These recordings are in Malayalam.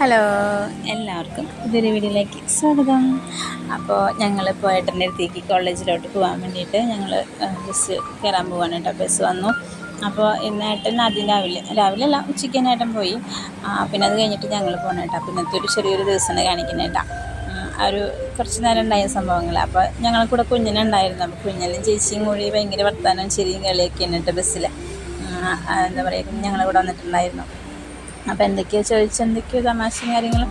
ഹലോ. എല്ലാവർക്കും ഇതൊരു വീഡിയോയിലേക്ക് സ്വാഗതം. അപ്പോൾ ഞങ്ങൾ ഏട്ടന്റെ അടുത്തേക്ക് കോളേജിലോട്ട് പോകാൻ വേണ്ടിയിട്ട് ഞങ്ങൾ ബസ് കയറാൻ പോകാൻ കേട്ടോ ബസ് വന്നു. അപ്പോൾ ഇന്ന് ഏട്ടൻ ആദ്യം രാവിലെ രാവിലെ അല്ല ഉച്ചയ്ക്ക് തന്നെ ഏട്ടൻ പോയി പിന്നെ അത് കഴിഞ്ഞിട്ട് ഞങ്ങൾ പോകണം കേട്ടോ അപ്പോൾ ഇന്നത്തെ ഒരു ചെറിയൊരു ദിവസമാണ് കാണിക്കുന്നത് ആ ഒരു കുറച്ച് നേരം ഉണ്ടായ സംഭവങ്ങൾ അപ്പോൾ ഞങ്ങൾ കൂടെ കുഞ്ഞിനുണ്ടായിരുന്നു. അപ്പോൾ കുഞ്ഞിനും ചേച്ചിയും കൂടി ഭയങ്കര വർത്താനം ശരിയും കളിയൊക്കെ എന്നിട്ട് ബസ്സിൽ എന്താ പറയുക ഞങ്ങൾ കൂടെ വന്നിട്ടുണ്ടായിരുന്നു. അപ്പോൾ എന്തൊക്കെയാ ചോദിച്ചു എന്തൊക്കെയോ തമാശയും കാര്യങ്ങളും.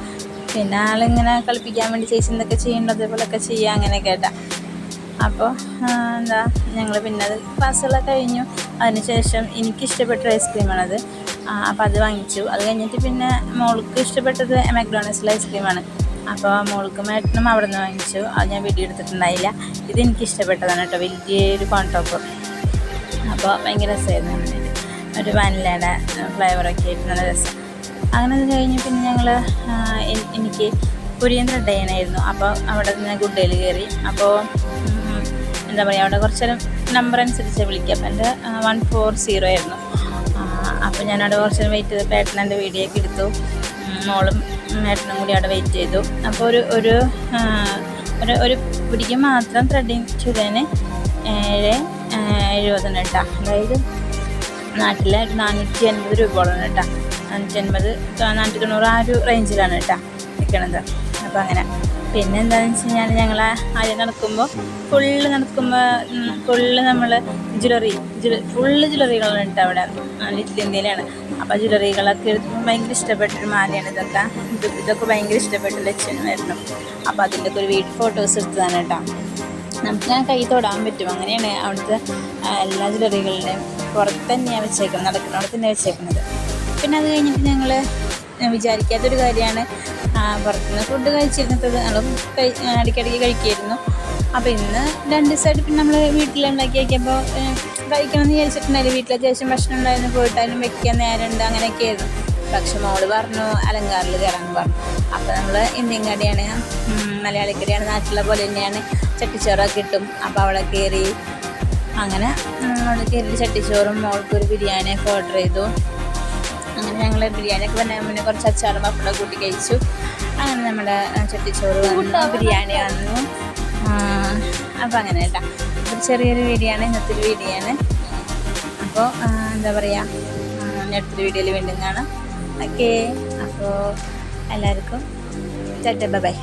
പിന്നെ ആളിങ്ങനെ കളിപ്പിക്കാൻ വേണ്ടി ചേച്ചി എന്തൊക്കെ ചെയ്യേണ്ടത് അതേപോലെയൊക്കെ ചെയ്യുക അങ്ങനെ കേട്ടാ അപ്പോൾ എന്താ ഞങ്ങൾ പിന്നെ അത് ക്ലാസ്സുകളൊക്കെ കഴിഞ്ഞു. അതിനുശേഷം എനിക്ക് ഇഷ്ടപ്പെട്ട ഐസ്ക്രീമാണത്. അപ്പോൾ അത് വാങ്ങിച്ചു. അത് കഴിഞ്ഞിട്ട് പിന്നെ മോൾക്ക് ഇഷ്ടപ്പെട്ടത് മക്ഡോണൽസിലെ ഐസ്ക്രീമാണ്. അപ്പോൾ മോൾക്ക് മേട്ടനും അവിടെ നിന്ന് വാങ്ങിച്ചു. അത് ഞാൻ വീഡിയോ എടുത്തിട്ടുണ്ടായില്ല. ഇത് എനിക്ക് ഇഷ്ടപ്പെട്ടതാണ് കേട്ടോ. വലിയൊരു കോൺടോപ്പ് അപ്പോൾ ഭയങ്കര രസമായിരുന്നു. ഒരു വാനിലയുടെ ഫ്ലേവറൊക്കെ ആയിട്ട് നല്ല രസം. അങ്ങനെ അത് കഴിഞ്ഞ് പിന്നെ ഞങ്ങൾ എനിക്ക് കുര്യൻ ഡേൻ ആയിരുന്നു അപ്പോൾ അവിടെ നിന്ന് ഗുഡ് ഡേയിൽ കയറി അപ്പോൾ എന്താ പറയുക അവിടെ കുറച്ച് നമ്പർ അനുസരിച്ച് വിളിക്കാം. എന്റെ വൺ ഫോർ സീറോ ആയിരുന്നു. അപ്പോൾ ഞാനവിടെ കുറച്ച് നേരം വെയിറ്റ് ചെയ്ത് ഏട്ടൻ എന്റെ വീഡിയോ ഒക്കെ എടുത്തു. മോളും മേട്ടനും കൂടി അവിടെ വെയിറ്റ് ചെയ്തു. അപ്പോൾ ഒരു ഒരു ഒരു ഒരു പിടിക്ക് മാത്രം ത്രെഡിങ് ചെയ്തതിന് ഏഴ് എഴുപതെണ്ണം കേട്ടോ. അതായത് നാട്ടിലെ ഒരു നാനൂറ്റി അൻപത് രൂപയോളം കേട്ടോ. നാനൂറ്റി അൻപത് നാനൂറ്റി തൊണ്ണൂറ് ആ ഒരു റേഞ്ചിലാണ് കേട്ടോ നിൽക്കണത് അപ്പോൾ അങ്ങനെ. പിന്നെ എന്താണെന്ന് വെച്ച് കഴിഞ്ഞാൽ ഞങ്ങൾ ആദ്യം നടക്കുമ്പോൾ ഫുള്ള് നടക്കുമ്പോൾ ഫുള്ള് നമ്മൾ ജ്വല്ലറി ഫുള്ള് ജ്വല്ലറികളാണ് കേട്ടോ അവിടെ. ലിറ്റിൽ ഇന്ത്യയിലാണ് അപ്പോൾ ജ്വല്ലറികളൊക്കെ എടുത്തപ്പോൾ ഭയങ്കര ഇഷ്ടപ്പെട്ടൊരു മാലയാണ് ഇതൊക്കെ. ഇത് ഇതൊക്കെ ഭയങ്കര ഇഷ്ടപ്പെട്ട ലക്ഷ്യമായിരുന്നു അപ്പോൾ അതിന്റെ ഒക്കെ ഒരു വീട് ഫോട്ടോസ് എടുത്തതാണ് കേട്ടോ. നമുക്ക് ഞാൻ കൈ തൊടാൻ പറ്റും. അങ്ങനെയാണ് അവിടുത്തെ എല്ലാ ജ്വല്ലറികളുടെയും പുറത്ത് തന്നെയാണ് വെച്ചേക്കുന്നത് നടക്കുന്നവിടെ തന്നെ വെച്ചേക്കുന്നത്. പിന്നെ അത് കഴിഞ്ഞിട്ട് ഞങ്ങൾ വിചാരിക്കാത്തൊരു കാര്യമാണ്. പുറത്തുനിന്ന് ഫുഡ് കഴിച്ചിരുന്നത്. ഞങ്ങളും ഇടയ്ക്കിടയ്ക്ക് കഴിക്കുമായിരുന്നു. അപ്പോൾ ഇന്ന് രണ്ട് ദിവസമായിട്ട് പിന്നെ നമ്മൾ വീട്ടിലുണ്ടാക്കി വയ്ക്കുമ്പോൾ കഴിക്കണമെന്ന് വിചാരിച്ചിട്ടുണ്ടായിരുന്നു. വീട്ടിൽ അത്യാവശ്യം ഭക്ഷണം ഉണ്ടായിരുന്നു. പോയിട്ടാലും വെക്കാൻ നേരമുണ്ട് അങ്ങനെയൊക്കെ ആയിരുന്നു. പക്ഷെ മോൾ പറഞ്ഞു അലങ്കാറിൽ കയറാൻ പറഞ്ഞു. അപ്പോൾ നമ്മൾ ഇന്ത്യൻ കടയാണ് മലയാളിക്കടയാണ് നാട്ടിലെ പോലെ തന്നെയാണ്. ചട്ടിച്ചോറൊക്കെ കിട്ടും. അപ്പോൾ അവിടെ കയറി അങ്ങനെ അവിടെ കയറി ചട്ടിച്ചോറും മോൾക്കൊരു ബിരിയാണിയൊക്കെ ഓർഡർ ചെയ്തു. അങ്ങനെ ഞങ്ങൾ ബിരിയാണിയൊക്കെ പറഞ്ഞാൽ മുന്നേ കുറച്ച് അച്ചാറും പപ്പടം കൂട്ടി കഴിച്ചു. അങ്ങനെ നമ്മുടെ ചട്ടിച്ചോറ് വന്നു. ബിരിയാണി വന്നു. അപ്പോൾ അങ്ങനെ കേട്ടോ. ഒരു ചെറിയൊരു വീഡിയോ ആണ് ഇന്നത്തെ ഒരു വീഡിയോ ആണ് അപ്പോൾ എന്താ പറയുക അടുത്തൊരു വീഡിയോയിൽ വീണ്ടും കാണാം. ഓക്കെ. അപ്പോൾ എല്ലാവർക്കും ചട്ട ബൈ.